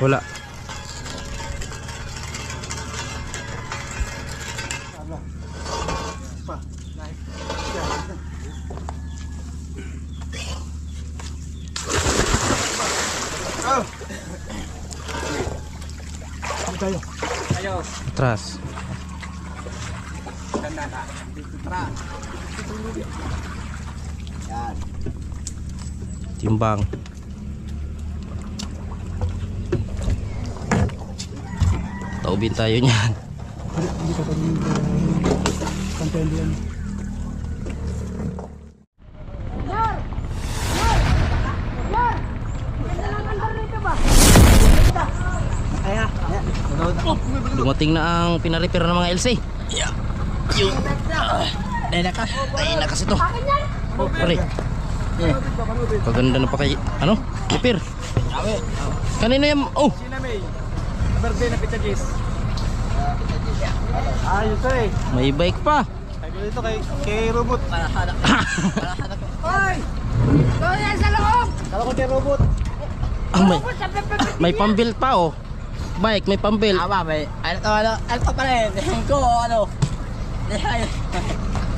Wala. tayo. Ayos. Atras. Ganda na. Tara. Yan. Timbang. Taubin tayo niyan. Dumating na ang pinarepair ng mga LC. Yeah. Yung Dahil nakas. ay na kasi to. Oh, pare. Paganda na pa kay ano? Repair. Kanina yung oh. Birthday na Jis. Ayos eh. may bike pa. Kaya dito kay kay robot. Para hanak. Hoy! Kaya sa loob! Ko kay robot. Ah, may may pambil pa oh. Bike, may pambil. Aba, may ano to ano? Ano pa rin? Ko ano?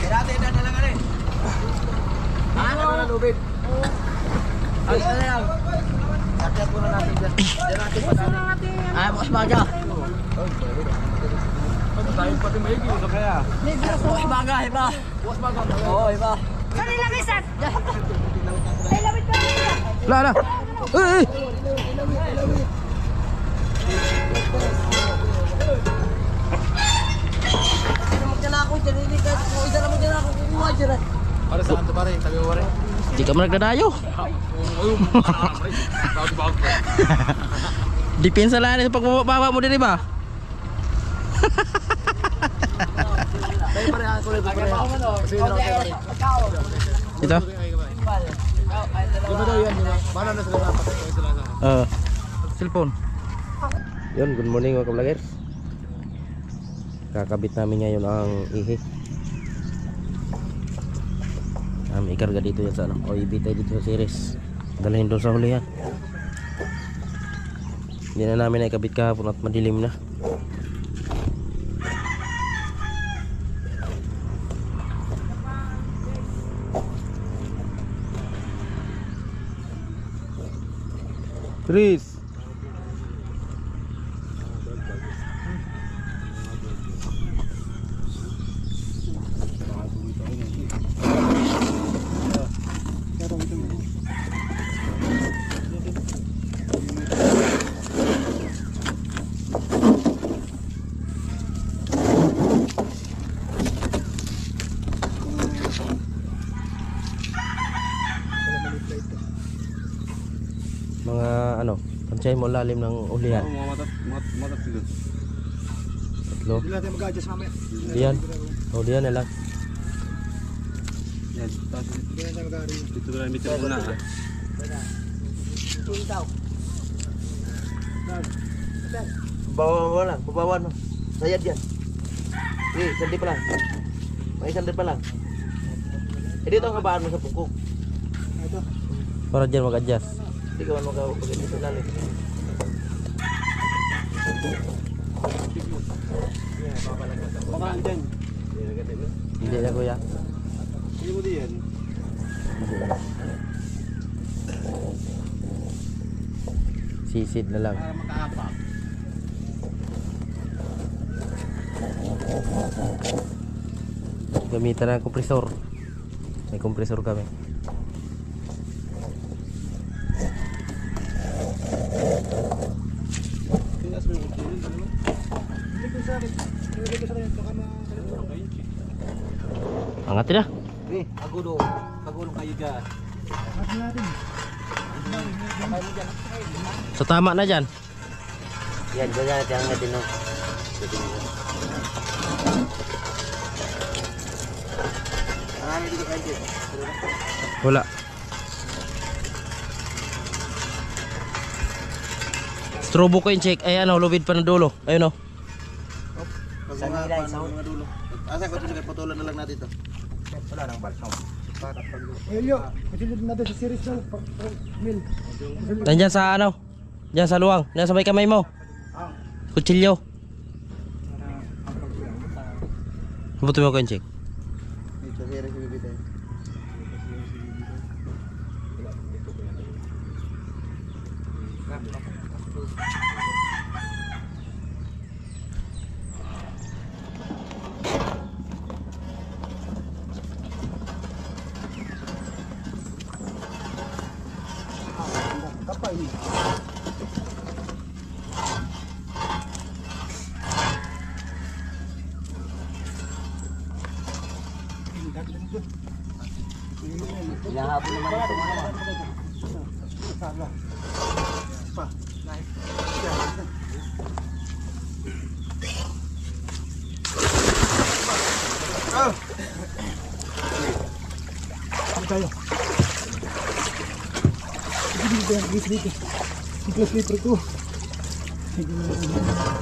Pirate na na lang rin. Ano na lubid? Ay, ano lang? Sakyan muna natin dyan. Dyan natin pa natin. Ay, bukas baga. Tayo pati may igil na kaya. Bukas baga, iba. Bukas baga. Oo, iba. Kanila misat! Ay, lapit pa rin. La la. Eh, eh. Dyan. Para saan to pare? Sabi mo pare. Di ka nagdadayo. Depensa lang ito pag baba mo din ba? Tayo pare, ako ulit pare. Sabi mo na pare. Ito. Di ba daw yan, ba? Paano na sila dapat? Uh, cellphone. Yun, good morning mga kablagers. Kakabit namin ngayon ang ihi. Um, ikarga dito yan sa ano. O ibitay dito sa series. Dalhin doon sa hulihan. Hindi na namin naikabit kahapon at madilim na. 30 pansay mo lalim ng ulihan. mga matat. Tatlo. Hindi natin mag-adjust mamaya. Diyan. O diyan na lang. Yan, dito na lang, dito muna ha. Bawa mo lang, babawan mo. Sayad yan. Eh, sandi pa lang. May sandi pa lang. Eh, dito ang habaan mo sa pungkok. Ito. Para diyan mag-adjust. Hindi ka man magkakapagod dito lalim. Baka andyan. Hindi na kuya. Hindi mo diyan. Sisid na lang. Para makaapak. Gamitan ng kompresor. May kompresor kami. Tinas mo yung kutsilyo, dalawa. Hindi ko sa akin. Hindi ko sa akin. Baka ma... Angat na. Eh, agulo. Agulong kayo dyan. Natin. So tama na dyan. Yan, dyan natin ang natin no. Wala. Strobo ko yung check. Ay ano, lubid pa ng dulo. Ayun oh. Sa nilay, sa mga dulo. Asa ko ito putulan na lang natin ito. Eh, yo. Masilid natin sa series pa- Mil. Nandyan sa ano? Diyan sa luwang. Diyan sa may kamay mo. Kutsilyo. Buto mo ko yung check. Dito, sir, si Bibi Kapay. Hinahabol naman ito mga Ano tayo? Dito, dito, dito, dito. Dito, slipper ko. Sige na.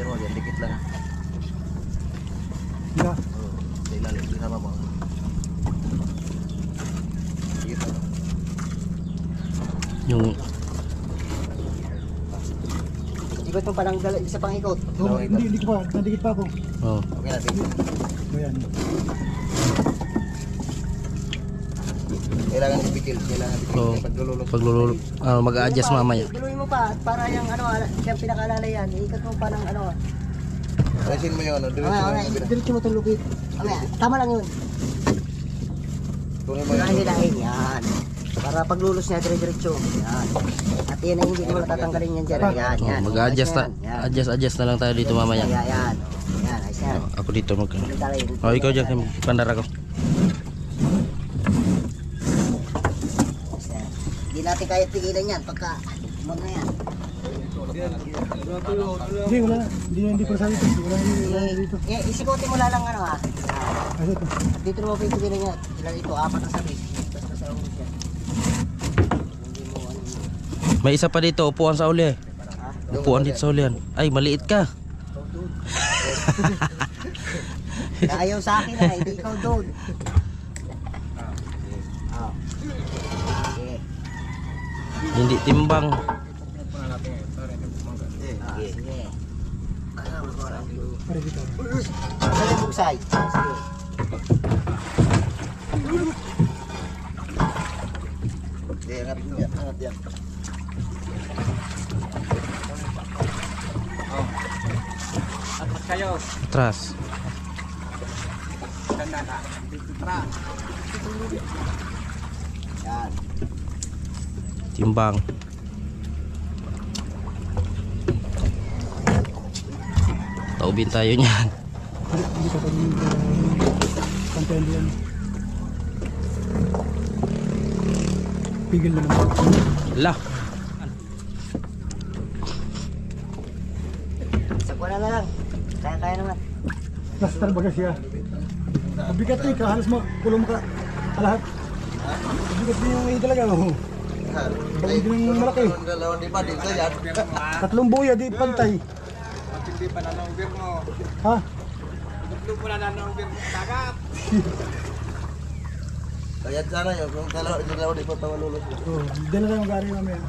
Sir, wag yan, dikit lang. Yeah. Oo, sa ilalim, di sama mo. Dikit lang. Yung Ikot mo palang dala, isa pang ikot. Oh, hindi, hindi ko pa. Nandikit pa ako. oh. Okay na, dikit. Ayan. Kailangan ipikil, kailangan ipikil. Oo. Paglululot. Paglululo. Ah, mag-a-adjust mamaya. Diluin mo pa, para yung ano, siyang pinakaalala yan. Ikot mo pa ng ano. Alisin mo yung ano, diretso Ah, mo okay. yung kabila. Diretso mo itong lukit. Mamaya, tama lang yun. Kunin mo Unahin yung nila yan. Para paglulos niya, dire-diretso. Yan. At yan ay hindi mo tatanggalin yan dyan. Yan, Oh, yan. mag-a-adjust na. Yan. Adjust, adjust na lang tayo dito mamaya. Yan, yan. Yan, ayos yan. Oh, ako dito mag Oh, ikaw dyan, pandara ko. Yan. Hindi natin kaya tigilan yan pagka umag na yan. Hindi, wala na. Hindi, hindi pa sabi. Wala na na dito. Eh, isikotin mo lang ano ha. Dito mo tigilan niya. Ilan ito, apat na sabi. Tapos na sa ulo siya. Hindi mo ano. May isa pa dito, upuan sa uli. Upuan dito sa ulian. Ay, maliit ka. Ayaw sa akin na, hindi ikaw doon. Ah. Sige. Hindi timbang. Ah, sige. Bubusay. Sige. Hindi, angat yan, angat yan. Atras. Yan. Timbang. Taubin tayo niyan. Hindi, ka pa yung. Pigil na naman. La. Sagwa na lang. Baga siya. Mabigat eh, halos mo, kulong ka. Lahat. Mabigat din yung talaga. Oh. Bawal din yung malaki. Ang dalawang di ba, dito yan. Tatlong buya, di pantay. Hindi pa na ng mo. Ha? Hindi mo na ng mo dagat. Kaya sana yun, kung dalawa, yung dalawa di pa tawalulos. Oh, dala lang ang gari mamaya.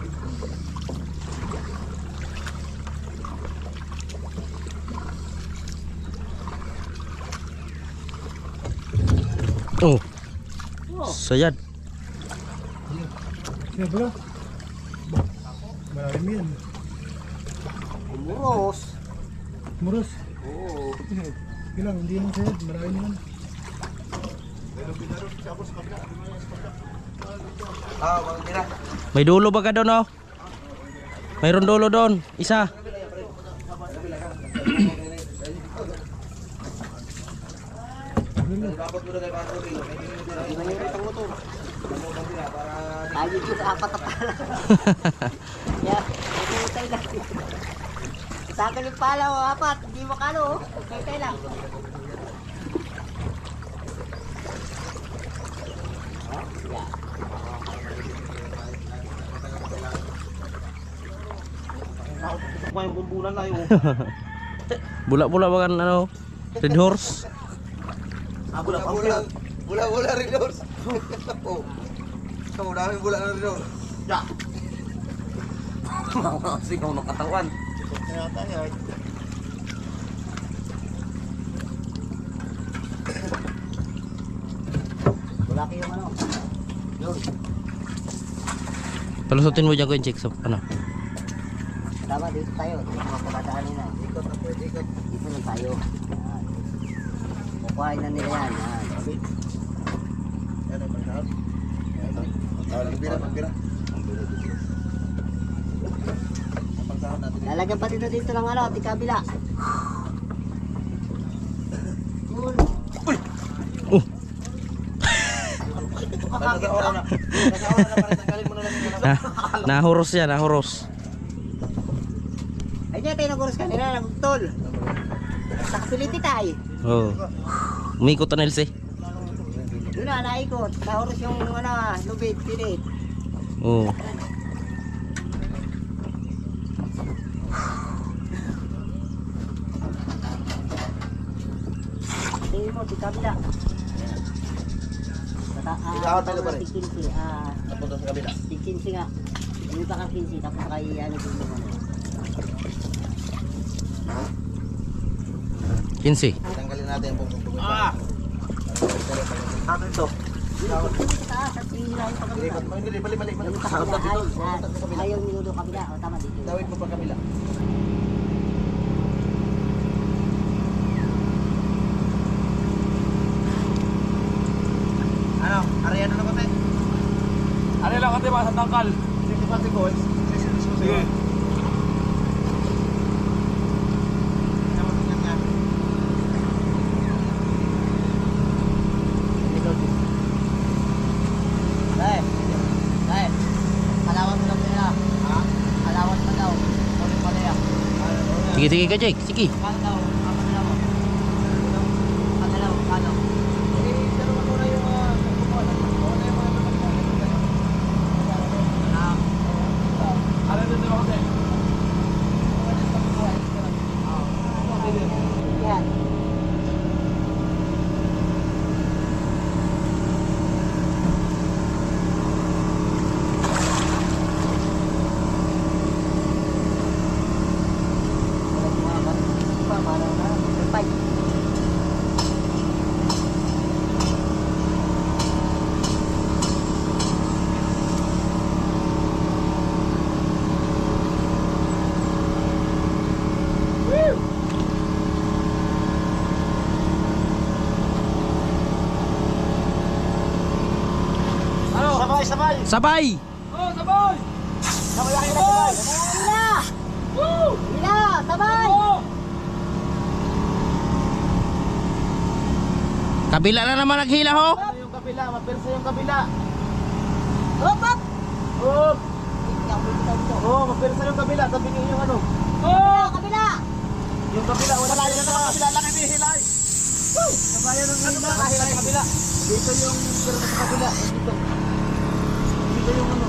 Oh. Sayad. Sino ba? Marami mo yan. Umuros. Muros. Oo. Ilang, hindi naman sa'yo. Marami naman. Ah. May dulo ba ka doon, oh? Mayroon dulo doon. Isa. Dapat mo na kayo mga tubig. Hindi man yung itong motor. Tayo dito sa apat na pala. Yeah. Kay lang. Sa akin yung pala o apat, hindi mo kano. Kay kay lang. Ako yung bumbulan na yung... Bula-bula ba kan ano? Red horse. Ah, bula pa Bula, bula, bula rin doon. Oh. Kamu dami bula na rin doon. Ya. Singaw ng katawan. Wala kayong ano. Yun. Palusutin mo dyan ko yung chicks of ano. Tama, dito tayo. Dito mga pagkadaanin na. Ikot ikot. Dito lang tayo. Yan. Kukuhain na nila yan. Yan. Yan ang pagkakap. Ah, magbira, magbira. Lalagyan pa dito dito ng ano, di kabila. Yun. Oh, Nasa oras na. Nasa oras na pare, tanggalin mo na lang yung na, nahuros yan, nahuros. Ay, niya tayo nag-uros kanina, nagtol. Taksiliti tayo. Oh. Umikot na Nels eh. Yun na, naikot. Nahuros yung ano, lubid, pilit. Oh. Tingin mo, di kabila. Tata, ah, Ikawat tayo, pare. Tikinsi, ah, Napunta sa kabila. tikinsi nga. Yung pa kang kinsi, tapos kay ano din yung 15. Tanggalin natin yung pungpungpungin. Ah! Ano ito? Hihila yung pa kabila. Na ah, ayaw. O, tama dito. Tawid mo pa kabila. Ano? Ariano na kami? Ano lang kati mga sa tangkal? 60 seconds. Sige. Dai. Dai. Kalawan mo lang nila. Ha? Kalawan pa daw. Ulit pa nila. Sige, sige ka Jake. Sige. Kano daw? Apa nila mo? Kano daw? Kano? Ano dito ako kasi? Yan. Bye. Sabay, sabay! Sabay! Oh, sabay! Sabay! Mila! Mila! Sabay! Kabila na naman naghila ho. Yung kabila? Mapirsa yung kabila. Hop, hop! Oh! Ikaw, dito, dito. Oh, mapirsa yung kabila. Sabi niyo yung ano? Kabila, kabila! Yung kabila, wala na yung kabila. Laki ni Hilay! Sabayan ng Hilay kabila. Dito yung pero sa kabila. Dito. Dito yung ano.